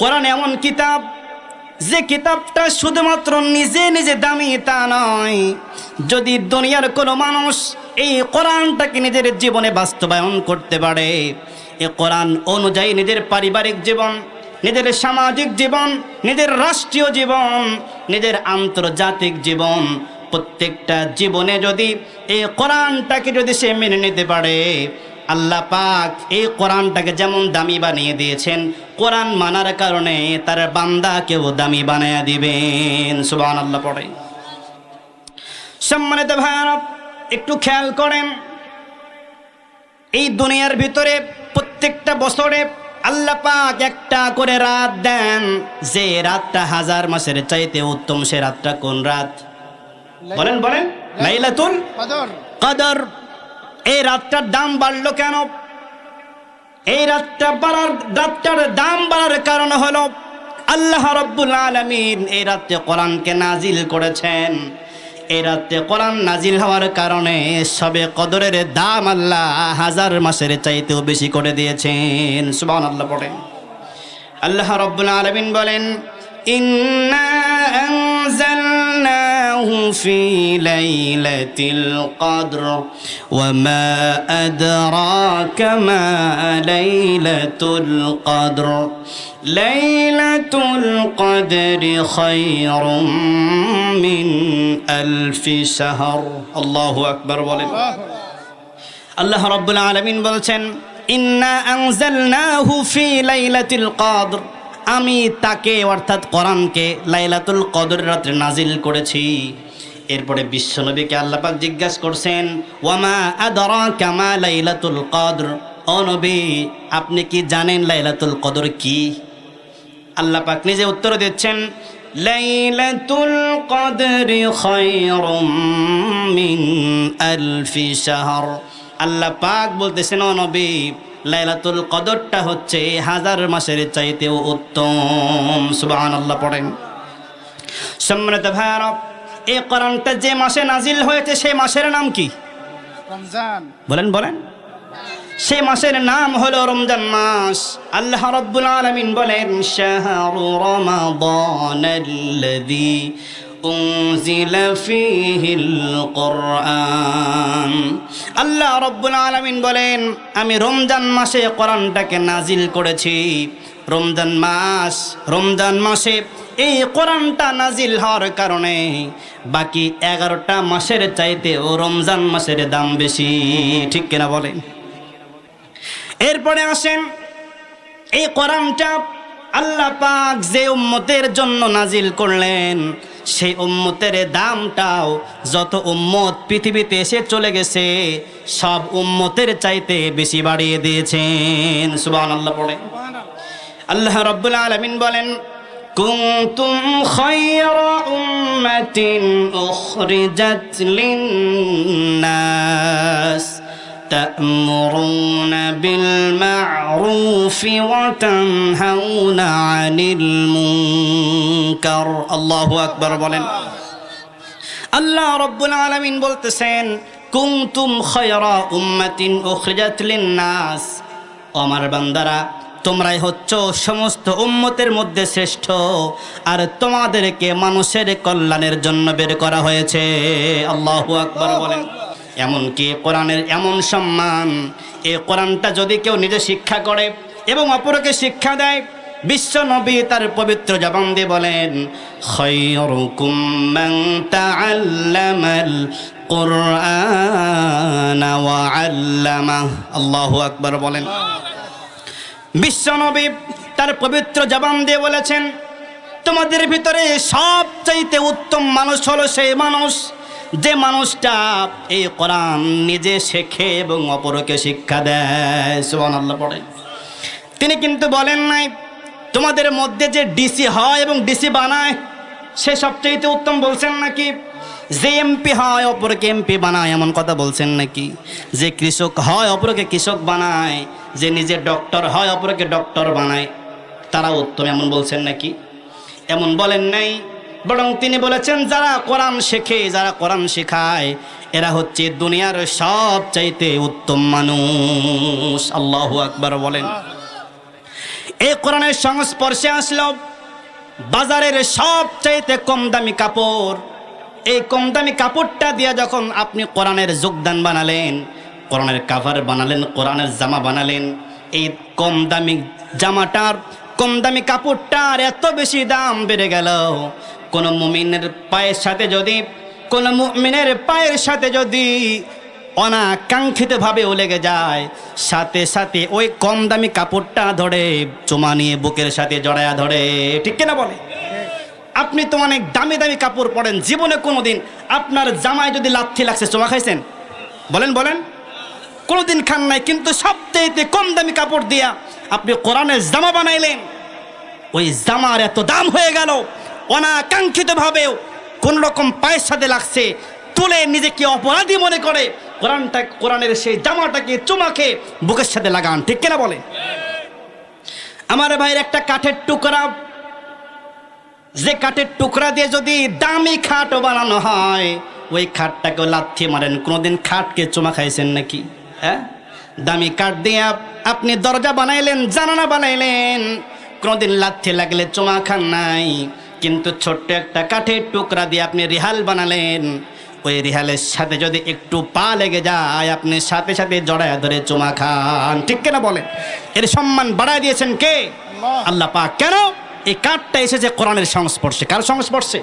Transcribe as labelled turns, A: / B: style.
A: কোরআন এমন কিতাব, যে কিতাবটা শুধুমাত্র নিজে নিজে দামি তা নয়। যদি দুনিয়ার কোনো মানুষ এই কোরআনটাকে নিজের জীবনে বাস্তবায়ন করতে পারে, এ কোরআন অনুযায়ী নিজের পারিবারিক জীবন, নিজের সামাজিক জীবন, নিজের রাষ্ট্রীয় জীবন, নিজের আন্তর্জাতিক জীবন, প্রত্যেকটা জীবনে যদি এই কোরআনটাকে যদি সে মেনে নিতে পারে আল্লাহ পাক এই কোরআনটাকে যেমন দামি বানিয়ে দিয়েছেন কোরআন মানার কারণে তার বান্দাকেও দামি বানায় দিবেন। সুবান আল্লাহ পড়ে। সম্মানিত ভাইয়ারা একটু খেয়াল করেন এই দুনিয়ার ভিতরে প্রত্যেকটা বছরে আল্লাহ পাক একটা করে রাত দেন যে রাতটা হাজার মাসের চাইতে উত্তম সে রাতটা কোন রাত? বলেন বলেন। লাইলাতুল
B: কদর।
A: কদর। এই রাতটার দাম বাড়লো কেন? এই রাতটা বাড়ার রাতটার দাম বাড়ার কারণ হলো আল্লাহ রব্বুল আলমিন এই রাত্রে কোরআনকে নাজিল করেছেন। এই রাত্রে কোরআন নাজিল হওয়ার কারণে সবে কদরের দাম আল্লাহ হাজার মাসের চাইতেও বেশি করে দিয়েছেন। সুবান আল্লাহ পড়েন। আল্লাহ রব্বুল আলমিন বলেন, ইন্না أنزلناه في ليلة القدر وما أدراك ما ليلة القدر ليلة القدر خير من ألف شهر الله أكبر বলেন আল্লাহ রব্বুল আলমিন বলছেন ইন্না আনজালনাহু ফি লাইলাতিল কদর আমি তাকে, অর্থাৎ কোরআনকে লাইলাতুল কদর রাত্রে নাজিল করেছি। এরপরে বিশ্বনবীকে আল্লাপাক জিজ্ঞাসা করছেন, ওয়ামা আদরা কামা লাইলাতুল কদর? ও নবী, আপনি কি জানেন লাইলাতুল কদর কি? আল্লাপাক নিজে উত্তর দিচ্ছেন, লাইলাতুল কদরি খায়রুম মিন আলফি শাহর। আল্লাহ পাক বলতেছেন, ও নবী লাইলাতুল কদরটা হচ্ছে হাজার মাসের চাইতেও উত্তম। সুবহানাল্লাহ পড়েন। সম্মানিত ভাইয়ারা এই কোরআনটা যে মাসে নাজিল হয়েছে সেই মাসের নাম কি?
B: রমজান।
A: বলেন বলেন। সেই মাসের নাম হলো রমজান মাস। আল্লাহ রব্বুল আলামিন বলেন শাহরু রমাদানাল্লাযী أنزل فيه القرآن আল্লাহ রব্বুল আলামিন বলেন আমি রমজান মাসে কোরআনটাকে নাজিল করেছি রমজান মাস রমজান মাসে এই কোরআনটা নাজিল হওয়ার কারণে বাকি এগারোটা মাসের চাইতে ও রমজান মাসের দাম বেশি ঠিক কিনা বলেন এরপরে আসেন এই কোরআনটা আল্লাহ পাক যে উম্মতের জন্য নাজিল করলেন, সেই উম্মতের দামটাও যত উম্মত পৃথিবীতে এসে চলে গেছে, সব উম্মতের চাইতে বেশি বাড়িয়ে দিয়েছেন। সুবহানাল্লাহ পড়ে আল্লাহ রব্বুল আলামিন বলেন, কুনতুম খায়রা উম্মাতিন উখরিজাত লিন-নাস। تأمرون بالمعروف وتنهون عن المنكر الله أكبر বলেন আল্লাহ রব্বুল আলামিন বলতেছেন কুনতুম খায়রা উম্মাতিন উখরিজাত লিন-নাস আমার বান্দারা তোমরাই হচ্ছ সমস্ত উম্মতের মধ্যে শ্রেষ্ঠ আর তোমাদেরকে মানুষের কল্যাণের জন্য বের করা হয়েছে আল্লাহু আকবার বলেন এমনকি কোরআনের এমন সম্মান, এই কোরআনটা যদি কেউ নিজে শিক্ষা করে এবং অপরকে শিক্ষা দেয়, বিশ্ব নবী তার পবিত্র জবান দিয়ে বলেন আল্লাহু আকবার বলেন। বিশ্বনবী তার পবিত্র জবান দিয়ে বলেছেন, তোমাদের ভিতরে সবচাইতে উত্তম মানুষ হলো সেই মানুষ যে মানুষটা এই কোরআন নিজে শেখে এবং অপরকে শিক্ষা দেয় সুবান আল্লাহ পড়ে। তিনি কিন্তু বলেন নাই, তোমাদের মধ্যে যে ডিসি হয় এবং ডিসি বানায়, সে সবচাইতে উত্তম বলছেন নাকি? যে এমপি হয়, অপরকে এমপি বানায়, এমন কথা বলছেন নাকি? যে কৃষক হয়, অপরকে কৃষক বানায়, যে নিজে ডক্টর হয়, অপরকে ডক্টর বানায় তারা উত্তম, এমন বলছেন নাকি? এমন বলেন নাই বরং তিনি বলেছেন, যারা কোরআন শেখে, যারা কোরআন শেখায়, এরা হচ্ছে দুনিয়ার সব চাইতে উত্তম মানুষ। আল্লাহু আকবার বলেন। এই কোরআনের সংস্পর্শে আসলো বাজারের সবচাইতে কম দামি কাপড়। এই কম দামি কাপড়টা দিয়ে যখন আপনি কোরআনের যোগদান বানালেন, কোরআনের কাভার বানালেন, কোরআনের জামা বানালেন, এই কম দামি জামাটার কম দামি কাপড়টার এত বেশি দাম বেড়ে গেল কোন মুমিনের পায়ের সাথে যদি, কোন মুমিনের পায়ের সাথে যদি অনাকাঙ্ক্ষিতভাবে লেগে যায়, সাথে সাথে ওই কম দামি কাপড়টা ধরে চুমা নিয়ে বুকের সাথে জড়ায়া ধরে, ঠিক কিনা বলে? আপনি তো অনেক দামি দামি কাপড় পরেন, জীবনে কোনো দিন আপনার জামায় যদি লাথি লাগছে, চুমা খাইছেন? বলেন বলেন। কোনোদিন খান নাই, কিন্তু সবচেয়ে কম দামি কাপড় দিয়া আপনি কোরআনের জামা বানাইলেন। ওই জামার এত দাম হয়ে গেল অনাকাঙ্ক্ষিত ভাবেও কোন রকম পায়ের সাথে লাগছে, তুলে নিজেকে অপরাধী মনে করে, কোরআনটা, কোরআনের সেই জামাটাকে চুমাকে বুকের সাথে লাগান, ঠিক কিনা বলে? আমার ভাইয়ের একটা কাঠের টুকরা, যে কাঠের টুকরা দিয়ে যদি দামি খাটও বানানো হয়, ওই খাটটাকেও লাথি মারেন। কোনোদিন খাটকে চুমা খাইছেন নাকি? হ্যাঁ? দামি কাঠ দিয়ে আপনি দরজা বানাইলেন জানানা বানাইলেন, কোনোদিন লাথি লাগলে চুমা খান নাই। কিন্তু ছোট্ট একটা কাঠের টুকরা দিয়ে আপনি রিহাল বানালেন। ওই রিহালের সাথে যদি একটু পা লেগে যায় আপনি সাথে সাথে জড়ায় ধরে চুমা খান। ঠিক কেনা বলে এর সম্মান বাড়ায় দিয়েছেন কে? আল্লাহ পাক। কেন? এই কাঠটা এসেছে কোরআনের সংস্পর্শে। কার সংস্পর্শে?